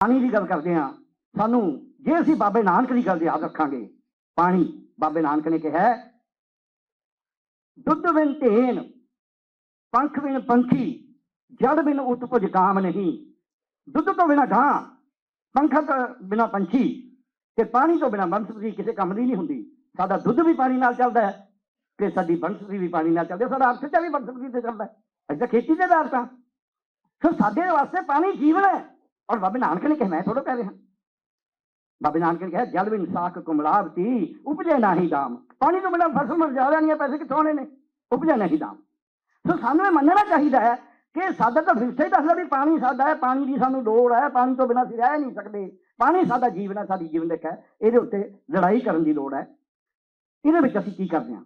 ਪਾਣੀ ਦੀ ਗੱਲ ਕਰਦੇ ਹਾਂ। ਸਾਨੂੰ ਜੇ ਅਸੀਂ ਬਾਬੇ ਨਾਨਕ ਦੀ ਗੱਲ ਯਾਦ ਰੱਖਾਂਗੇ, ਪਾਣੀ ਬਾਬੇ ਨਾਨਕ ਨੇ ਕਿਹਾ ਦੁੱਧ ਬਿਨ ਧੇਨ, ਪੰਖ ਬਿਨ ਪੰਖੀ, ਜੜ ਬਿਨ ਉਤਪਜ ਕਾਮ ਨਹੀਂ। ਦੁੱਧ ਤੋਂ ਬਿਨਾ ਗਾਂ, ਪੰਖਾਂ ਤੋਂ ਬਿਨਾ ਪੰਛੀ ਤੇ ਪਾਣੀ ਤੋਂ ਬਿਨਾ ਬੰਸਪਤੀ ਕਿਸੇ ਕੰਮ ਦੀ ਨਹੀਂ ਹੁੰਦੀ। ਸਾਡਾ ਦੁੱਧ ਵੀ ਪਾਣੀ ਨਾਲ ਚੱਲਦਾ ਹੈ ਤੇ ਸਾਡੀ ਬੰਸਪਤੀ ਵੀ ਪਾਣੀ ਨਾਲ ਚੱਲਦੀ ਸਾਡਾ ਅਰਥ ਵੀ ਬੰਸਪਤੀ ਤੇ ਚੱਲਦਾ ਹੈ। ਅਸੀਂ ਤਾਂ ਖੇਤੀ ਦੇ ਆਧਾਰ ਤਾਂ। ਸੋ ਸਾਡੇ ਵਾਸਤੇ ਪਾਣੀ ਜੀਵਨ ਹੈ। ਔਰ ਬਾਬੇ ਨਾਨਕ ਨੇ ਕਿਹਾ, ਮੈਂ ਥੋੜਾ ਕਹਿ ਰਿਹਾ। ਬਾਬੇ ਨਾਨਕ ਨੇ ਕਿਹਾ, ਜਲ ਬਿਨ ਸਾਖ ਕੁਮਲਾਵਤੀ, ਉਪਜੇ ਨਾਹੀ ਦਾਮ। ਪਾਣੀ ਤੋਂ ਬਿਨਾਂ ਫਸਲ ਮੁਰਝਾ ਜਾਣੀ ਹੈ, ਪੈਸੇ ਕਿੱਥੋਂ ਆਣੇ ਨੇ? ਉਪਜੇ ਨਹੀਂ ਦਾਮ। ਸੋ ਸਾਨੂੰ ਇਹ ਮੰਨਣਾ ਚਾਹੀਦਾ ਹੈ ਕਿ ਸਾਡਾ ਤਾਂ ਵਿਸ਼ਾ ਹੀ ਦੱਸਦਾ ਵੀ ਪਾਣੀ ਸਾਡਾ ਹੈ, ਪਾਣੀ ਦੀ ਸਾਨੂੰ ਲੋੜ ਹੈ, ਪਾਣੀ ਤੋਂ ਬਿਨਾਂ ਅਸੀਂ ਰਹਿ ਨਹੀਂ ਸਕਦੇ। ਪਾਣੀ ਸਾਡਾ ਜੀਵਨ ਹੈ, ਸਾਡੀ ਜੀਵਨ ਰੇਖਾ ਇਹਦੇ ਉੱਤੇ ਲੜਾਈ ਕਰਨ ਦੀ ਲੋੜ ਹੈ। ਇਹਦੇ ਵਿੱਚ ਅਸੀਂ ਕੀ ਕਰਦੇ ਹਾਂ?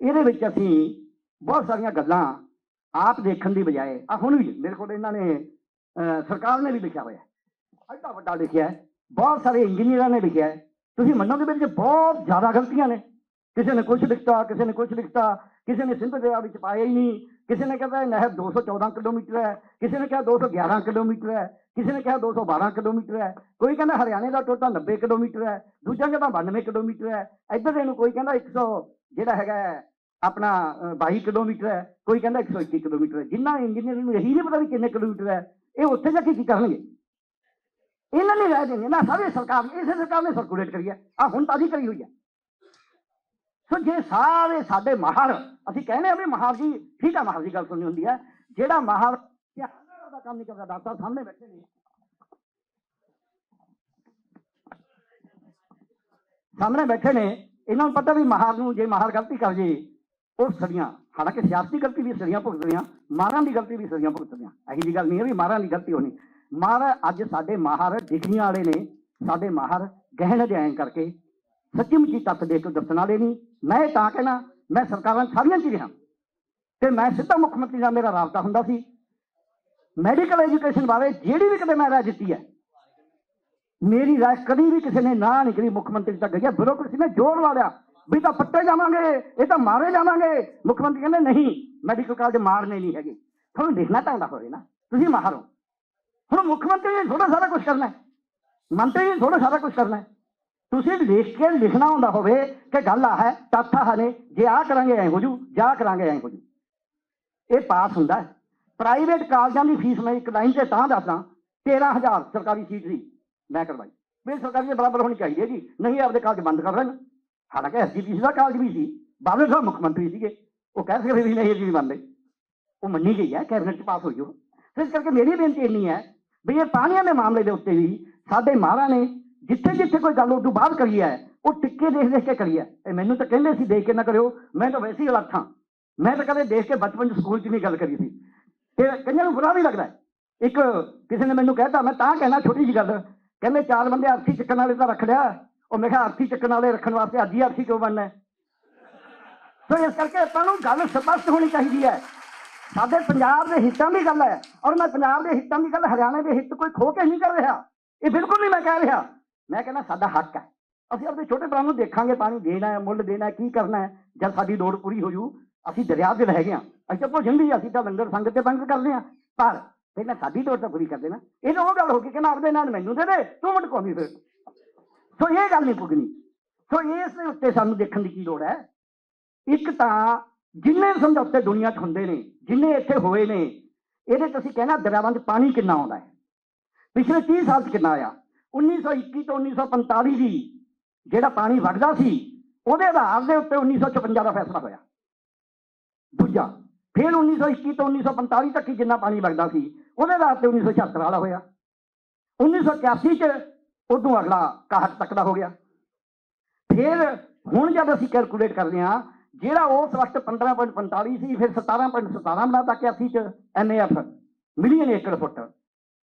ਇਹਦੇ ਵਿੱਚ ਅਸੀਂ ਬਹੁਤ ਸਾਰੀਆਂ ਗੱਲਾਂ ਆਪ ਦੇਖਣ ਦੀ ਬਜਾਏ ਆ ਹੁਣ ਵੀ ਮੇਰੇ ਕੋਲ ਇਹਨਾਂ ਨੇ ਸਰਕਾਰ ਨੇ ਵੀ ਲਿਖਿਆ ਹੋਇਆ ਹੈ। ਐਡਾ ਵੱਡਾ ਲਿਖਿਆ ਹੈ। ਬਹੁਤ ਸਾਰੇ ਇੰਜੀਨੀਅਰਾਂ ਨੇ ਲਿਖਿਆ ਹੈ। ਤੁਸੀਂ ਮੰਨੋਗੇ ਵੀ 'ਚ ਬਹੁਤ ਜ਼ਿਆਦਾ ਗਲਤੀਆਂ ਨੇ। ਕਿਸੇ ਨੇ ਕੁਝ ਲਿਖਤਾ ਕਿਸੇ ਨੇ ਕੁਝ ਲਿਖਤਾ ਕਿਸੇ ਨੇ ਸਿੰਧ ਦਰਿਆ ਵਿੱਚ ਪਾਇਆ ਹੀ ਨਹੀਂ। ਕਿਸੇ ਨੇ ਕਹਿੰਦਾ ਇਹ ਨਹਿਰ 214 ਕਿਲੋਮੀਟਰ ਹੈ। ਕਿਸੇ ਨੇ ਕਿਹਾ 211 ਕਿਲੋਮੀਟਰ ਹੈ। ਕਿਸੇ ਨੇ ਕਿਹਾ 212 ਕਿਲੋਮੀਟਰ ਹੈ। ਕੋਈ ਕਹਿੰਦਾ ਹਰਿਆਣੇ ਦਾ ਟੋਟਾ 90 ਕਿਲੋਮੀਟਰ ਹੈ। ਦੂਜਾ ਕਹਿੰਦਾ 92 ਕਿਲੋਮੀਟਰ ਹੈ। ਇੱਧਰ ਦੇ ਨੂੰ ਕੋਈ ਕਹਿੰਦਾ 100 ਜਿਹੜਾ ਹੈਗਾ ਆਪਣਾ ਅਹ, 22 ਕਿਲੋਮੀਟਰ ਹੈ। ਕੋਈ ਕਹਿੰਦਾ 121 ਕਿਲੋਮੀਟਰ ਹੈ। ਜਿੰਨਾ ਇੰਜੀਨੀਅਰ ਨੂੰ ਇਹੀ ਨਹੀਂ ਪਤਾ ਵੀ ਕਿੰਨੇ ਕਿਲੋਮੀਟਰ ਹੈ। ਇਹ ਉੱਥੇ ਜਾ ਕੇ ਕੀ ਕਰਨਗੇ? ਇਹਨਾਂ ਨੇ ਰਹਿ ਦੇਣੇ ਨਾ ਸਾਰੇ ਸਰਕਾਰ ਨੇ, ਇਸੇ ਸਰਕਾਰ ਨੇ ਸਰਕੂਲੇਟ ਕਰੀ ਹੈ। ਆ ਹੁਣ ਤਾਜ਼ੀ ਕਰੀ ਹੋਈ ਹੈ। ਸੋ ਜੇ ਸਾਰੇ ਸਾਡੇ ਮਾਹਰ, ਅਸੀਂ ਕਹਿੰਦੇ ਆ ਵੀ ਮਹਾਰ ਜੀ, ਠੀਕ ਆ ਮਹਾਰ ਜੀ, ਗੱਲ ਸੁਣਨੀ ਹੁੰਦੀ ਹੈ। ਜਿਹੜਾ ਮਾਹਰ ਦਾ ਕੰਮ ਨਹੀਂ ਕਰਦਾ, ਡਾਕਟਰ ਸਾਹਮਣੇ ਬੈਠੇ ਨੇ। ਸਾਹਮਣੇ ਬੈਠੇ ਨੇ, ਇਹਨਾਂ ਨੂੰ ਪਤਾ ਵੀ ਮਹਾਰ ਨੂੰ ਜੇ ਮਾਹਰ ਗਲਤੀ ਕਰ ਜੇ, ਉਹ ਸਦੀਆਂ। ਹਾਲਾਂਕਿ ਸਿਆਸਤੀ ਗਲਤੀ ਵੀ ਸਰੀਆਂ ਸਦੀਆਂ ਭੁਗਤਦੀਆਂ ਮਾਰਾਂ ਦੀ ਗਲਤੀ ਵੀ ਸਰੀਆਂ ਭੁਗਤਦੇ ਭੁਗਤਦੀਆਂ ਇਹੀ ਜੀ ਗੱਲ ਨਹੀਂ ਹੈ ਵੀ ਮਾਰਾਂ ਦੀ ਗਲਤੀ ਹੋਣੀ। ਮਾਰ ਅੱਜ ਸਾਡੇ ਮਾਹਰ ਡਿਗਰੀਆਂ ਵਾਲੇ ਨੇ, ਸਾਡੇ ਮਾਹਰ ਗਹਿਣ ਅਧਿਐਨ ਕਰਕੇ। ਸੱਚੀ ਮੁੱਚੀ ਤੱਤ ਦੇ ਕੇ ਦੱਸਣ ਵਾਲੇ ਨਹੀਂ। ਮੈਂ ਇਹ ਤਾਂ ਕਹਿਣਾ, ਮੈਂ ਸਰਕਾਰਾਂ ਸਾਰੀਆਂ 'ਚ ਹੀ ਰਿਹਾ। ਤੇ ਮੈਂ ਸਿੱਧਾ ਮੁੱਖ ਮੰਤਰੀ ਨਾਲ ਮੇਰਾ ਰਾਬਤਾ ਹੁੰਦਾ ਸੀ। ਮੈਡੀਕਲ ਐਜੂਕੇਸ਼ਨ ਬਾਰੇ ਜਿਹੜੀ ਵੀ ਕਦੇ ਮੈਂ ਰਾਏ ਦਿੱਤੀ ਹੈ, ਮੇਰੀ ਰਾਏ ਕਦੀ ਵੀ ਕਿਸੇ ਨੇ ਨਾ ਨਿਕਲੀ ਮੁੱਖ ਮੰਤਰੀ ਤੱਕ। ਗਈ ਬਿਊਰੋਕ੍ਰੇਸੀ ਨੇ ਜੋਰ ਲਾ ਲਿਆ। ਵੀ ਤਾਂ ਪੱਟੇ ਜਾਵਾਂਗੇ, ਇਹ ਤਾਂ ਮਾਰੇ ਜਾਵਾਂਗੇ। ਮੁੱਖ ਮੰਤਰੀ ਕਹਿੰਦੇ, ਨਹੀਂ ਮੈਡੀਕਲ ਕਾਲਜ ਮਾਰਨੇ ਨਹੀਂ ਹੈਗੇ। ਤੁਹਾਨੂੰ ਦੇਖਣਾ ਪੈਂਦਾ ਹੋਵੇ ਨਾ, ਤੁਸੀਂ ਮਾਹਰ ਹੋ। ਹੁਣ ਮੁੱਖ ਮੰਤਰੀ ਨੇ ਥੋੜਾ ਸਾਰਾ ਕੁਝ ਕਰਨਾ ਮੰਤਰੀ ਨੇ ਥੋੜਾ ਸਾਰਾ ਕੁਝ ਕਰਨਾ ਤੁਸੀਂ ਲਿਖ ਕੇ ਲਿਖਣਾ ਹੁੰਦਾ ਹੋਵੇ ਕਿ ਗੱਲ ਆ ਹੈ, ਤੱਥ ਆ ਨੇ, ਜੇ ਆ ਕਰਾਂਗੇ, ਐ ਹੋ ਜੂ, ਜਾ ਕਰਾਂਗੇ, ਐ ਹੋ ਜੂ। ਇਹ ਪਾਸ ਹੁੰਦਾ ਪ੍ਰਾਈਵੇਟ ਕਾਲਜਾਂ ਦੀ ਫੀਸ ਮੈਂ ਇੱਕ ਲਾਈਨ ਤੇ ਤਾਂ ਦੱਸਦਾ 13000 ਸਰਕਾਰੀ ਸੀਟ ਸੀ ਮੈਂ ਕਰਵਾਈ। ਵੀ ਸਰਕਾਰੀ ਦੇ ਬਰਾਬਰ ਹੋਣੀ ਚਾਹੀਦੀ ਹੈ ਜੀ। ਨਹੀਂ ਆਪਦੇ ਕਾਲਜ ਬੰਦ ਕਰ ਦੇਣ ਹਾਲਾਂਕਿ ਐਸਜੀਪੀਸੀ ਦਾ ਕਾਲਜ ਵੀ ਸੀ ਬਾਦਲ ਸਾਹਿਬ ਮੁੱਖ ਮੰਤਰੀ ਸੀਗੇ, ਉਹ ਕਹਿ ਸਕਦੇ ਵੀ ਨਹੀਂ, ਅਸੀਂ ਬੰਦੇ ਉਹ ਮੰਨੀ ਗਈ ਹੈ, ਕੈਬਨਿਟ 'ਚ ਪਾਸ ਹੋਈ ਉਹ। ਤੇ ਇਸ ਕਰਕੇ ਮੇਰੀ ਬੇਨਤੀ ਇੰਨੀ ਹੈ ਵੀ ਇਹ ਪਾਣੀਆਂ ਦੇ ਮਾਮਲੇ ਦੇ ਉੱਤੇ ਵੀ ਸਾਡੇ ਮਹਾਰਾ ਨੇ ਜਿੱਥੇ ਜਿੱਥੇ ਕੋਈ ਗੱਲ ਉਦੋਂ ਬਾਅਦ ਕਰੀ ਹੈ, ਉਹ ਟਿੱਕੇ ਦੇਖ ਦੇਖ ਕੇ ਕਰੀ ਹੈ। ਇਹ ਮੈਨੂੰ ਤਾਂ ਕਹਿੰਦੇ ਸੀ, ਦੇਖ ਕੇ ਨਾ ਕਰਿਓ, ਮੈਂ ਤਾਂ ਵੈਸੇ ਹੀ ਅਲੱਗ ਹਾਂ। ਮੈਂ ਤਾਂ ਕਦੇ ਦੇਖ ਕੇ ਬਚਪਨ 'ਚ ਸਕੂਲ 'ਚ ਨਹੀਂ ਗੱਲ ਕਰੀ ਸੀ। ਤੇ ਕਈਆਂ ਨੂੰ ਬੁਰਾ ਵੀ ਲੱਗਦਾ ਇੱਕ ਕਿਸੇ ਨੇ ਮੈਨੂੰ ਕਹਿਤਾ, ਮੈਂ ਤਾਂ ਕਹਿਣਾ, ਛੋਟੀ ਜਿਹੀ ਗੱਲ, ਕਹਿੰਦੇ ਚਾਰ ਬੰਦੇ ਅਰਥੀ ਚੱਕਣ ਵਾਲੇ ਤਾਂ ਰੱਖ ਲਿਆ। ਉਹ ਮੈਂ ਕਿਹਾ ਆਰਥੀ ਚੱਕਣ ਵਾਲੇ ਰੱਖਣ ਵਾਸਤੇ ਅੱਜ ਹੀ ਅਰਥੀ ਕਿਉਂ ਬਣਨਾ ਹੈ? ਸੋ ਇਸ ਕਰਕੇ ਆਪਾਂ ਨੂੰ ਗੱਲ ਸਪਸ਼ਟ ਹੋਣੀ ਚਾਹੀਦੀ ਹੈ। ਸਾਡੇ ਪੰਜਾਬ ਦੇ ਹਿੱਤਾਂ ਦੀ ਗੱਲ ਹੈ ਔਰ ਮੈਂ ਪੰਜਾਬ ਦੇ ਹਿੱਤਾਂ ਦੀ ਗੱਲ ਹਰਿਆਣੇ ਦੇ ਹਿੱਤ ਕੋਈ ਖੋ ਕੇ ਨਹੀਂ ਕਰ ਰਿਹਾ। ਇਹ ਬਿਲਕੁਲ ਨਹੀਂ ਮੈਂ ਕਹਿ ਰਿਹਾ। ਮੈਂ ਕਹਿੰਦਾ ਸਾਡਾ ਹੱਕ ਹੈ। ਅਸੀਂ ਆਪਣੇ ਛੋਟੇ ਭਰਾ ਨੂੰ ਦੇਖਾਂਗੇ, ਪਾਣੀ ਦੇਣਾ ਹੈ, ਮੁੱਲ ਦੇਣਾ ਕੀ ਕਰਨਾ ਹੈ, ਜਦ ਸਾਡੀ ਲੋੜ ਪੂਰੀ ਹੋ ਜੂ, ਅਸੀਂ ਦਰਿਆ ਦੇ ਰਹਿ ਗਏ ਹਾਂ। ਅਸੀਂ ਤਾਂ ਭੋਜਨ ਵੀ ਅਸੀਂ ਤਾਂ ਲੰਗਰ ਸੰਗਤ ਤੇ ਬੰਦ ਕਰਦੇ ਹਾਂ। ਪਰ ਪਹਿਲਾਂ ਸਾਡੀ ਲੋੜ ਤਾਂ ਪੂਰੀ ਕਰ ਦੇਣਾ। ਇਹ ਉਹ ਗੱਲ ਹੋ ਗਈ ਕਿ ਨਾ ਆਪਦੇ ਨਾਲ ਮੈਨੂੰ ਦੇ ਦੇ, ਤੂੰ ਮਟ ਕੋਨੀ ਫਿਰ। ਸੋ ਇਹ ਗੱਲ ਨਹੀਂ ਪੁੱਗਣੀ ਸੋ ਇਸ ਦੇ ਉੱਤੇ ਸਾਨੂੰ ਦੇਖਣ ਦੀ ਕੀ ਲੋੜ ਹੈ? ਇੱਕ ਤਾਂ ਜਿੰਨੇ ਸਮਝੌਤੇ ਦੁਨੀਆ 'ਚ ਹੁੰਦੇ ਨੇ, ਜਿੰਨੇ ਇੱਥੇ ਹੋਏ ਨੇ, ਇਹਦੇ 'ਚ ਅਸੀਂ ਕਹਿਣਾ ਦਰਿਆਵਾਂ 'ਚ ਪਾਣੀ ਕਿੰਨਾ ਆਉਂਦਾ ਹੈ। ਪਿਛਲੇ 30 ਸਾਲ 'ਚ ਕਿੰਨਾ ਆਇਆ? 1921 ਤੋਂ 1945 ਦੀ ਜਿਹੜਾ ਪਾਣੀ ਵਗਦਾ ਸੀ, ਉਹਦੇ ਆਧਾਰ ਦੇ ਉੱਤੇ 1956 ਦਾ ਫੈਸਲਾ ਹੋਇਆ। ਦੂਜਾ, ਫਿਰ 1921 ਤੋਂ 1945 ਤੱਕ ਹੀ ਜਿੰਨਾ ਪਾਣੀ ਵਗਦਾ ਸੀ, ਉਹਦੇ ਆਧਾਰ ਤੇ 1976 ਵਾਲਾ ਹੋਇਆ। 1981 ਚ ਉਦੋਂ ਅਗਲਾ 61 ਤੱਕ ਦਾ ਹੋ ਗਿਆ। ਫਿਰ ਹੁਣ ਜਦ ਅਸੀਂ ਕੈਲਕੂਲੇਟ ਕਰਦੇ ਹਾਂ, ਜਿਹੜਾ ਉਸ ਵਕਤ 15.45 ਸੀ, ਫਿਰ 17.17 ਬਣਾਤਾ 81 ਚ ਐਨਏਐਫ ਮਿਲੀਅਨ ਏਕੜ ਫੁੱਟ।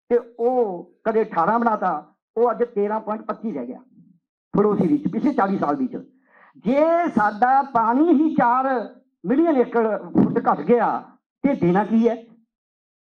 ਤੇ ਉਹ ਕਦੇ 18 ਬਣਾਤਾ ਉਹ ਅੱਜ 13.25 ਰਹਿ ਗਿਆ, ਪੜੋਸੀ ਵਿੱਚ ਪਿਛਲੇ 40 ਸਾਲ ਵਿੱਚ। ਜੇ ਸਾਡਾ ਪਾਣੀ ਹੀ 4 ਮਿਲੀਅਨ ਏਕੜ ਫੁੱਟ ਘਟ ਗਿਆ, ਤੇ ਦੇਣਾ ਕੀ ਹੈ?